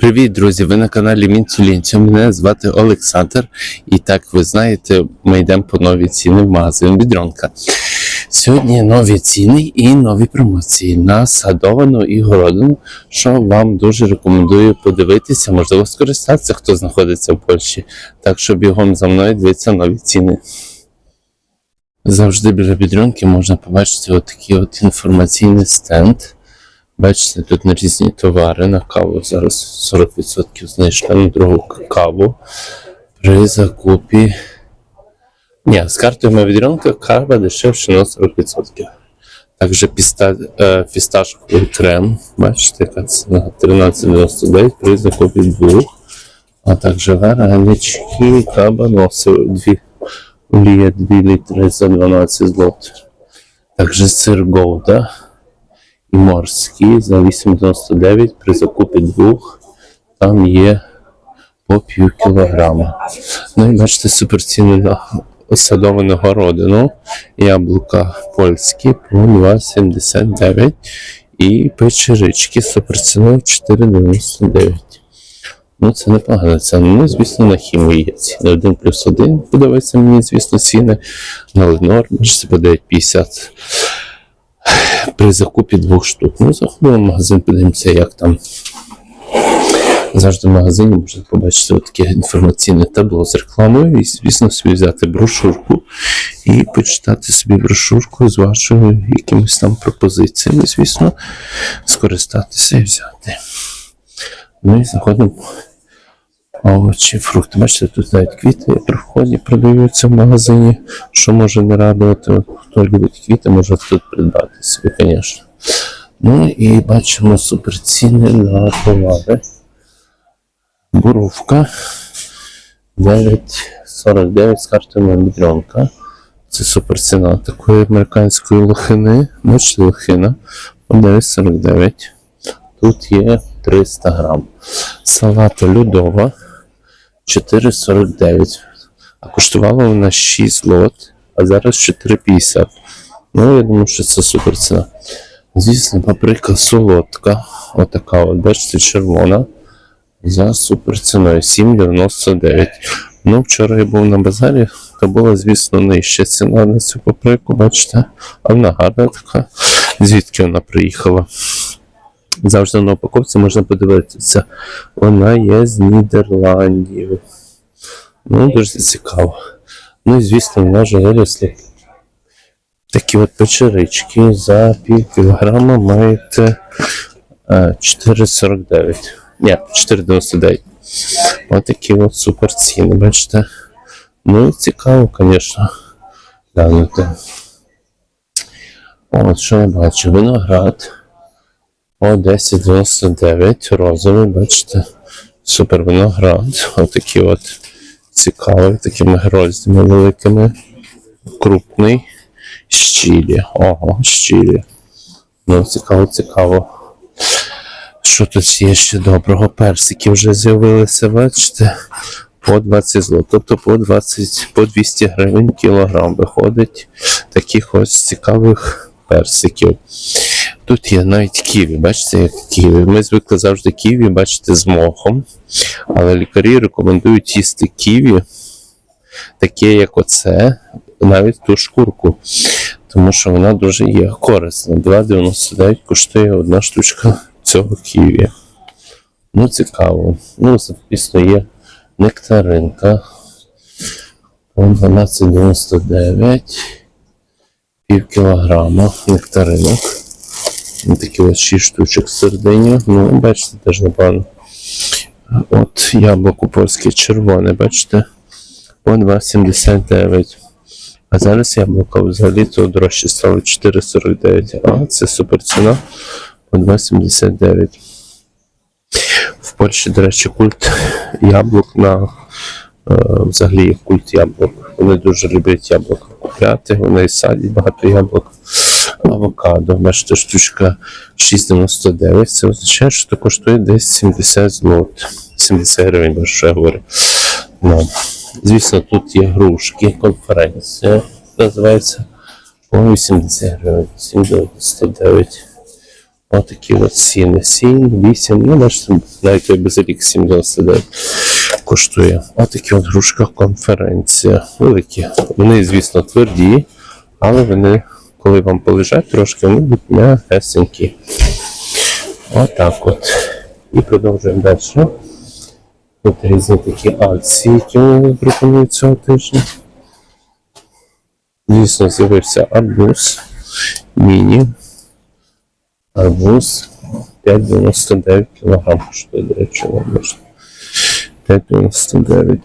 Привіт, друзі! Ви на каналі Мінцулінця. Мене звати Олександр. І так ви знаєте, ми йдемо по нові ціни в магазин Бідронка. Сьогодні нові ціни і нові промоції на садовану і городину, що вам дуже рекомендую подивитися, можливо, скористатися, хто знаходиться в Польщі. Так що бігом за мною дивіться нові ціни. Завжди біля бідрюнки можна побачити отакий от інформаційний стенд. Бачите, тут на різні товари на каву. Зараз 40% знижка на другу каву. При закупі. Ні, з картою Мавідренка кава дешевше на 40%. Також піста, е, фісташковий крем. Бачите, яка ціна 13,99 при закупі двох. А також варенички, кабаноси, дві олія 2 літри за 12 злот. Також сир Голда і морський за 8,99 при закупі двох. Там є по пів кілограма. Ну і бачите, суперціни на садовину городину. Яблука польські по 2,79 і печерички суперціною 4,99. Ну, це непогано. Це, ну, звісно, на хімії є ціни. 1 плюс 1 подобається мені, звісно, ціни. На Ленор, бачите, по 9,50 при закупі двох штук. Ну, заходимо в магазин, подивимося, як там. Завжди в магазині можна побачити таке інформаційне табло з рекламою і, звісно, собі взяти брошурку і почитати собі брошурку з вашими якимись там пропозиціями, звісно, скористатися і взяти. Ну і заходимо овочі, фрукти. Бачите, тут навіть квіти при вході продаються в магазині, що може не радувати. Хто любить квіти, може тут придбати собі, звісно. Ну і бачимо суперціни на товари. Буровка 9,49 з картою мідренка. Це суперціна такої американської лохини. Бачите, лохина по 9,49. Тут є 300 грам. Салата людова 4,49. А коштувала вона 6 лот, а зараз 4,50. Ну, я думаю, що це супер ціна. Звісно, паприка солодка. Отака от, бачите, червона. За супер ціною 7,99. Ну, вчора я був на базарі, то була, звісно, нижча ціна на цю паприку, бачите, а вона гарна така. Звідки вона приїхала? Завжди на упаковці можна подивитися. Вона є з Нідерландів. Ну, дуже цікаво. Ну і звісно, в нас вже виросли такі от печерички за пів кілограма маєте е, 4,49. Ні, 4,99. Ось такі от супер ціни, бачите. Ну і цікаво, звісно, глянути. От що я бачу, виноград. О, 10,99 розовий, бачите. Супер виноград. Отакий от цікавий, такими гроздями великими. Крупний. Щілі. Ого, щілі. Ну, цікаво, цікаво. Що тут є ще доброго? Персики вже з'явилися, бачите? По 20 злот. Тобто по 20, по 200 гривень кілограм виходить таких ось цікавих персиків. Тут є навіть ківі, бачите, як ківі. Ми звикли завжди ківі, бачите, з мохом. Але лікарі рекомендують їсти ківі, таке, як оце, навіть ту шкурку. Тому що вона дуже є корисна. 2,99 коштує одна штучка цього ківі. Ну, цікаво. Ну, звісно, є нектаринка. 12,99. Пів кілограма нектаринок. Такі ось 6 штучок середині. Ну, бачите, теж непогано. От яблуко польське червоне, бачите? По 2,79. А зараз яблуко взагалі то дорожче стало 4,49. А це супер ціна по 2,79. В Польщі, до речі, культ яблук на е, взагалі культ яблук. Вони дуже люблять яблука купляти, вони садять багато яблук. Авокадо, бачите, штучка 6,99. Це означає, що це коштує десь 70 злот. 70 гривень, бо що я говорю. Ну, звісно, тут є грушки, конференція називається по 80 гривень, 7,99. Отакі от ціни. 7, 8, ну бачите, навіть той базилік 7,99 коштує. Отакі от грушка конференція. Великі. Вони, звісно, тверді, але вони, коли вам полежать трошки, вони будуть м'ясенькі. Отак от. І продовжуємо далі. Тут різні такі акції, які вони пропонують цього тижня. Звісно, з'явився арбуз міні. Арбуз 5,99 кг коштує, до речі, можна. 5,99.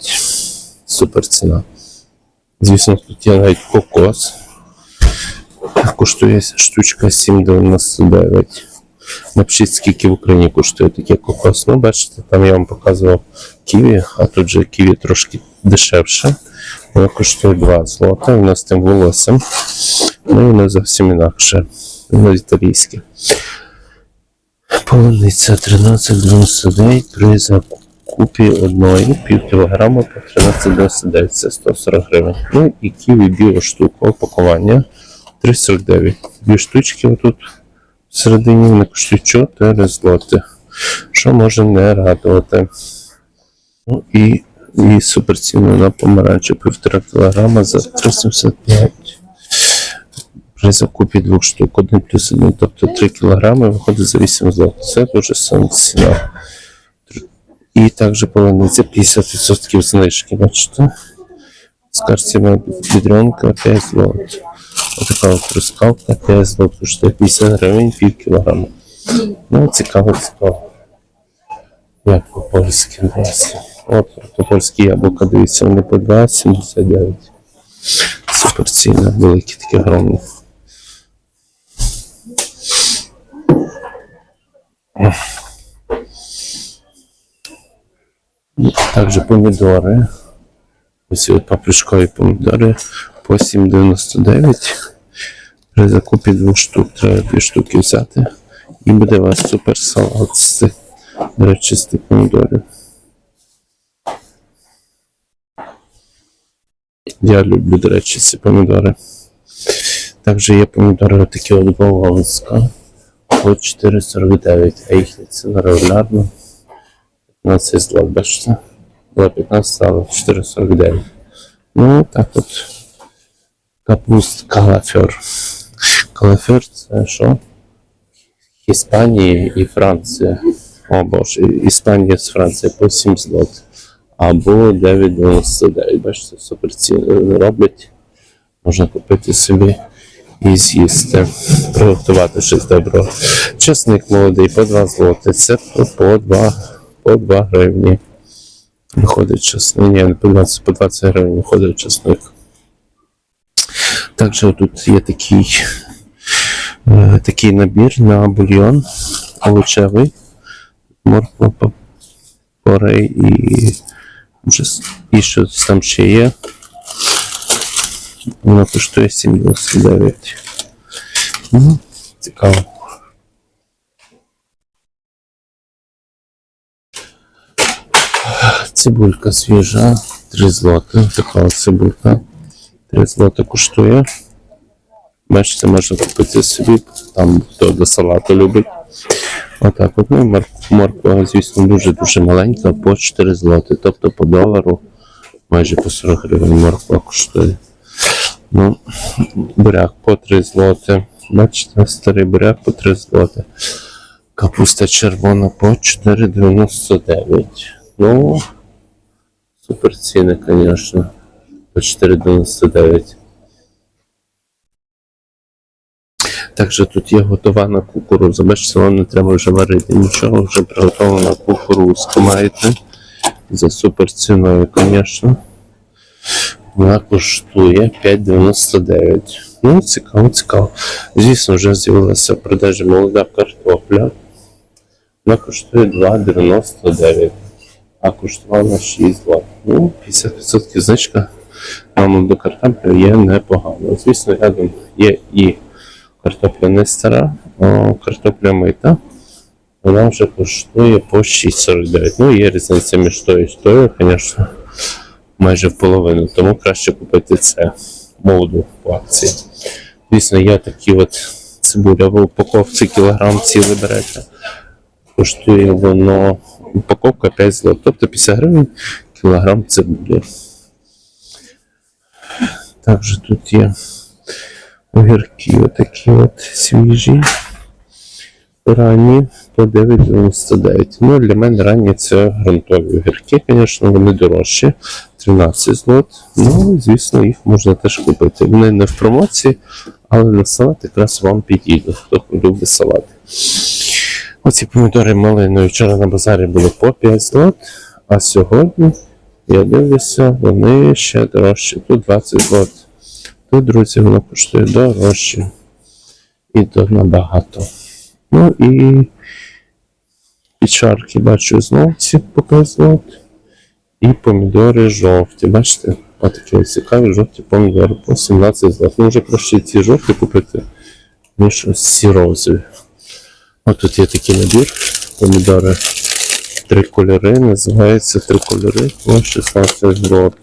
Супер ціна. Звісно, тут є навіть кокос. Коштує штучка 7,99. Напишіть, скільки в Україні коштує таке кокос. Ну, бачите, там я вам показував ківі, а тут же ківі трошки дешевше. Воно коштує 2 злота, воно з тим волоссям. Ну, воно зовсім інакше. Воно італійське. Полуниця 13,99 при закупі одної пів кілограма по 13,99, це 140 гривень. Ну і ківі біо штука упакування 3,49. Дві штучки отут всередині вони коштують 4 злоти, що може не радувати. Ну і, і суперціна на помаранчі півтора кілограма за 375. При закупі двох штук, один плюс один, тобто 3 кілограми виходить за 8 злотих. Це дуже сильна ціна. І також полуниця 50% знижки, бачите? З карціями відронка 5 злот. Отака от 5 злот, коштує 50 гривень, пів кілограма. Ну, цікаво, цікаво. Як по польськи десь. От, по польські яблука, дивіться, вони по 2,79. Супер ціна, великі такі огромні. Также помідори. Ось от папришкові помідори по 7,99. При закупі двох штук треба дві штуки взяти. І буде у вас супер салат з цих, речі, помідорів. Я люблю, до речі, ці помідори. Також є помідори такі от Болонська по 4,49, а їхня ціна регулярно 15 злот, бачите? Була 15, стало 4,49. Ну, так от. Капуст калафьор. Калафьор це що? Іспанії і Франція. О боже, Іспанія з Франції по 7 злот. Або 9,99. Бачите, супер ціни роблять. Можна купити собі і з'їсти, приготувати щось доброго. Чесник молодий по 2 злоти. Це по- по 2, по 2 гривні. Виходить чесник. Ні, по 20, по 20 гривень виходить чесник. Також тут є такий, е, такий набір на бульйон овочевий, морква, порей і, і що там ще є. Воно коштує 7,29. Ну, цікаво. Цибулька свіжа, 3 злоти. Така цибулька. 3 злоти коштує. Бачите, можна купити собі, там хто до салату любить. Отак от. Ну, мор- морква, звісно, дуже-дуже маленька, по 4 злоти. Тобто по долару майже по 40 гривень морква коштує. Ну, буряк по 3 злоти. Бачите, старий буряк по 3 злоти. Капуста червона по 4,99. Ну, супер ціни, звісно. По 4,99. Також тут є готована кукурудза. Бачите, вам не треба вже варити нічого, вже приготована кукурудзка маєте. За супер ціною, звісно. Вона коштує 5,99. Ну, цікаво, цікаво. Звісно, вже з'явилася в продажі молода картопля. Вона коштує 2,99, а коштувала 6 злот. Ну, 50% знижка на молоду картоплю є непогано. Звісно, рядом є і картопля не стара, а картопля мита. Вона вже коштує по 6,49. Ну, є різниця між тою і тою, звісно, майже в половину. Тому краще купити це молоду по акції. Звісно, є такі от цибуля в упаковці кілограм цілий берете. Коштує воно упаковка 5 злот, тобто 50 гривень кілограм цибулі. Також тут є огірки отакі от свіжі. Ранні по 9,99. Ну, для мене ранні це ґрунтові огірки, звісно, вони дорожчі. 13 злот. Ну, звісно, їх можна теж купити. Вони не в промоції, але на салат якраз вам підійдуть, хто любить салат. Оці помідори малинові вчора на базарі були по 5 злот, а сьогодні, я дивлюся, вони ще дорожчі. Тут 20 злот. Тут, друзі, воно коштує дорожче. І то набагато. Ну і печарки бачу знову ці по 5 злот. І помідори жовті. Бачите? Отакі ось цікаві жовті помідори по 17 злот. Ну вже краще ці жовті купити, ніж ось ці розові. Ось тут є такий набір помідори. Три кольори, називається три кольори по 16 злот.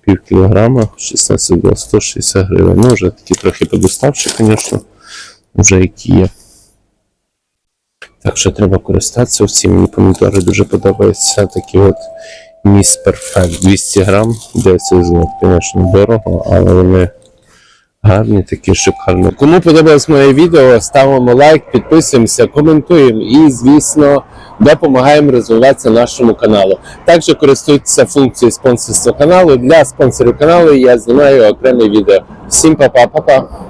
Пів кілограма, 16 злот, 160 гривень. Ну, вже такі трохи подоставші, звісно, вже які є. Так що треба користатися. Всі мені помідори дуже подобаються. Такі от Міс Перфект 200 грам, 10 злот. Звісно, дорого, але вони гарні, такі шикарні. Кому подобалось моє відео, ставимо лайк, підписуємося, коментуємо і, звісно, допомагаємо розвиватися нашому каналу. Також користуйтеся функцією спонсорства каналу. Для спонсорів каналу я знімаю окреме відео. Всім па-па, па-па!